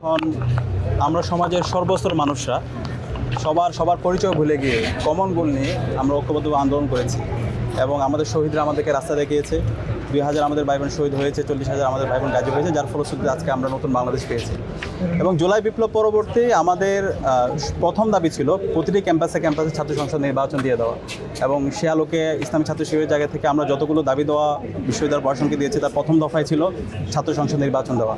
এখন আমরা সমাজের সর্বস্তর মানুষরা সবার সবার পরিচয় ভুলে গিয়ে কমন গোল নিয়ে আমরা ঐক্যবদ্ধ আন্দোলন করেছি এবং আমাদের শহীদরা আমাদেরকে রাস্তা দেখিয়েছে। দুই হাজার আমাদের ভাই বোন শহীদ হয়েছে, চল্লিশ হাজার আমাদের ভাই বোন গাজী হয়েছে, যার ফলশ্রুতিতে আজকে আমরা নতুন বাংলাদেশ পেয়েছি। এবং জুলাই বিপ্লব পরবর্তী আমাদের প্রথম দাবি ছিল প্রতিটি ক্যাম্পাসে ক্যাম্পাসে ছাত্র সংসদ নির্বাচন দিয়ে দেওয়া। এবং সে আলোকে ইসলামী ছাত্র শিবিরের জায়গা থেকে আমরা যতগুলো দাবি দেওয়া বিশ্ববিদ্যালয় প্রশাসনকে দিয়েছি, তার প্রথম দফায় ছিল ছাত্র সংসদ নির্বাচন দেওয়া।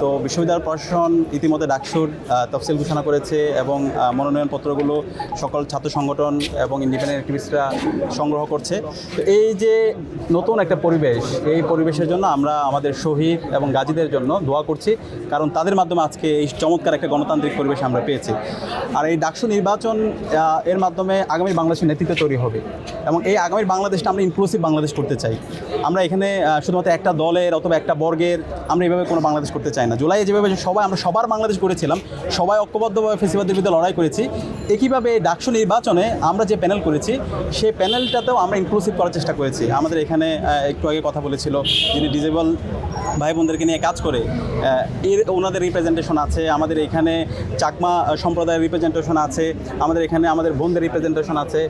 তো বিশ্ববিদ্যালয় প্রশাসন ইতিমধ্যে ডাকসুর তফসিল ঘোষণা করেছে এবং মনোনয়নপত্রগুলো সকল ছাত্র সংগঠন এবং ইন্ডিপেন্ডেন্ট অ্যাক্টিভিস্টরা সংগ্রহ করছে। তো এই যে নতুন একটা পরিবেশ এই পরিবেশের জন্য আমরা আমাদের শহীদ এবং গাজীদের জন্য দোয়া করছি, কারণ তাদের মাধ্যমে আজকে এই চমৎকার একটা গণতান্ত্রিক পরিবেশ আমরা পেয়েছি। আর এই ডাকসু নির্বাচন এর মাধ্যমে আগামী বাংলাদেশের নেতৃত্ব তৈরি হবে এবং এই আগামী বাংলাদেশটা আমরা ইনক্লুসিভ বাংলাদেশ করতে চাই। আমরা এখানে শুধুমাত্র একটা দলের অথবা একটা বর্গের আমরা এইভাবে কোনো বাংলাদেশ করতে চাই না। জুলাই যেভাবে সবাই, আমরা সবার বাংলাদেশ করেছিলাম, সবাই ঐক্যবদ্ধভাবে ফেসিবাদের বিরুদ্ধে লড়াই করেছি। একইভাবে ডাকসু নির্বাচনে আমরা যে প্যানেল করেছি, সেই প্যানেলটাতেও আমরা ইনক্লুসিভ করার চেষ্টা করেছি। আমাদের এখানে একটু আগে কথা বলেছিল, যিনি ডিজেবল ভাই বোনদেরকে নিয়ে কাজ করে এর ওনাদের রিপ্রেজেন্টেশন আছে, আমাদের এখানে চাকমা সম্প্রদায়ের রিপ্রেজেন্টেশন আছে, আমাদের এখানে আমাদের বোনদের রিপ্রেজেন্টেশন আছে।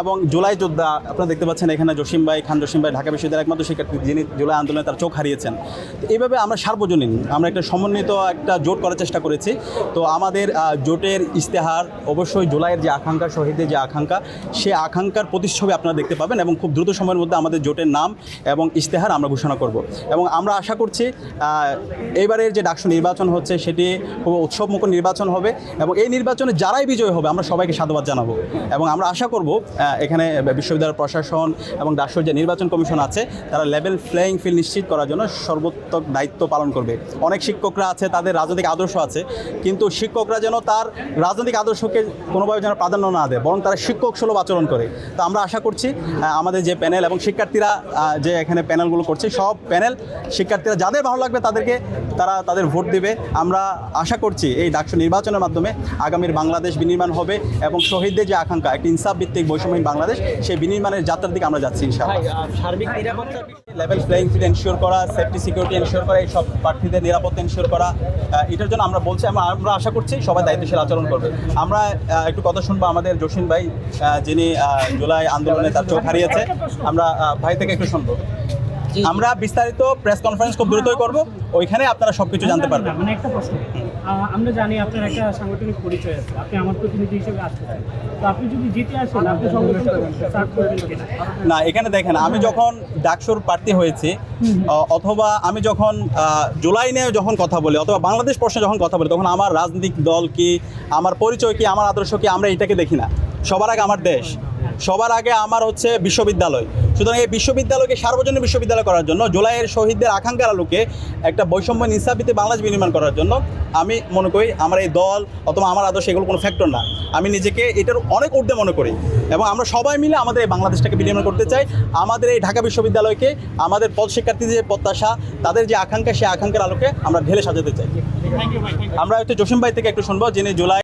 এবং জুলাই যোদ্ধা আপনারা দেখতে পাচ্ছেন এখানে জসিম ভাই খান জসিম ভাই ঢাকা বিশ্ববিদ্যালয়ের একমাত্র শিক্ষার্থী যিনি জুলাই আন্দোলনে তার চোখ হারিয়েছেন। এইভাবে আমরা সার্বজনীন আমরা একটা সমন্বিত একটা জোট করার চেষ্টা করেছি। তো আমাদের জোটের ইশতেহার অবশ্যই জুলাইয়ের যে আকাঙ্ক্ষা শহীদের যে আকাঙ্ক্ষা সে আকাঙ্ক্ষার প্রতিচ্ছবি আপনারা দেখতে পাবেন এবং খুব দ্রুত সময়ের মধ্যে আমাদের জোটের নাম এবং ইশতেহার আমরা ঘোষণা করব। এবং আমরা আশা করছি আহ, এইবারের যে ডাকসু নির্বাচন হচ্ছে সেটি খুব উৎসবমুখর নির্বাচন হবে এবং এই নির্বাচনে যারাই বিজয় হবে আমরা সবাইকে সাধুবাদ জানাব। এবং আমরা আশা করব এখানে বিশ্ববিদ্যালয় প্রশাসন এবং ডাকসুর যে নির্বাচন কমিশন আছে, তারা লেভেল প্লেয়িং ফিল্ড নিশ্চিত করার জন্য সর্বোত্তক দায়িত্ব পালন করবে। অনেক শিক্ষকরা আছে, তাদের রাজনৈতিক আদর্শ আছে, কিন্তু শিক্ষকরা যেন তার রাজনৈতিক আদর্শকে কোনোভাবে যেন প্রাধান্য না দেয়, বরং তারা শিক্ষক সুলভ আচরণ করে। তো আমরা আশা করছি আমাদের যে প্যানেল এবং শিক্ষার্থীরা যে এখানে প্যানেলগুলো করছে, সব প্যানেল শিক্ষার্থীরা যাদের ভালো লাগবে তাদেরকে তারা তাদের ভোট দেবে। আমরা আশা করছি এই ডাকসু নির্বাচনের মাধ্যমে আগামীর বাংলাদেশ বিনির্মাণ হবে এবং শহীদদের যে আকাঙ্ক্ষা, একটি ইনসাফ ভিত্তিক বৈষম্যহীন বাংলাদেশ সেই বিনির্মাণের যাত্রার দিকে আমরা যাচ্ছি ইনশাআল্লাহ। সার্বিক নিরাপত্তা লেভেল ফিল্ড এনশিওর করা সেফটি সিকিউরিটি এনশিওর করা এই সব প্রার্থীদের নিরাপত্তা এনশিওর করা এটার জন্য আমরা বলছি আমরা আমরা আশা করছি সবাই দায়িত্বশীল আচরণ করবে। আমরা একটু কথা শুনব আমাদের জসিম ভাই যিনি জুলাই আন্দোলনে তার চোখ হারিয়েছে। আমরা ভাই থেকে একটু শুনব। আমরা বিস্তারিত প্রেস কনফারেন্স খুব দ্রুতই করব। ওইখানে আপনারা সবকিছু জানতে পারবেন। মানে একটা প্রশ্ন। আমরা জানি আপনার একটা সাংগঠনিক পরিচয় আছে। আপনি আমার প্রতিনিধি হিসেবে আসতে তো আপনি যদি জিতে আসেন আপনি সংগঠন না এখানে দেখেন আমি যখন ডাকসুর প্রার্থী হয়েছি অথবা আমি যখন আহ, জুলাই নিয়ে যখন কথা বলি অথবা বাংলাদেশ প্রশ্নে যখন কথা বলি তখন আমার রাজনৈতিক দল কি আমার পরিচয় কি আমার আদর্শ কি আমরা এটাকে দেখি না। সবার আগে আমার দেশ। সবার আগে আমার হচ্ছে বিশ্ববিদ্যালয়। সুতরাং এই বিশ্ববিদ্যালয়কে সার্বজনীন বিশ্ববিদ্যালয় করার জন্য, জুলাইয়ের শহীদদের আকাঙ্ক্ষার আলোকে একটা বৈষম্য নিঃসাবিতে বাংলাদেশ বিনির্মাণ করার জন্য আমি মনে করি আমার এই দল অথবা আমার আদর্শ এগুলো কোনো ফ্যাক্টর না। আমি নিজেকে এটার অনেক ঊর্ধ্বে মনে করি এবং আমরা সবাই মিলে আমাদের এই বাংলাদেশটাকে বিনির্মাণ করতে চাই। আমাদের এই ঢাকা বিশ্ববিদ্যালয়কে, আমাদের পদ শিক্ষার্থীদের যে প্রত্যাশা, তাদের যে আকাঙ্ক্ষা, সেই আকাঙ্ক্ষার আলোকে আমরা ঢেলে সাজাতে চাই। আমরা একটু জসিম ভাই থেকে একটু শুনব, যিনি জুলাই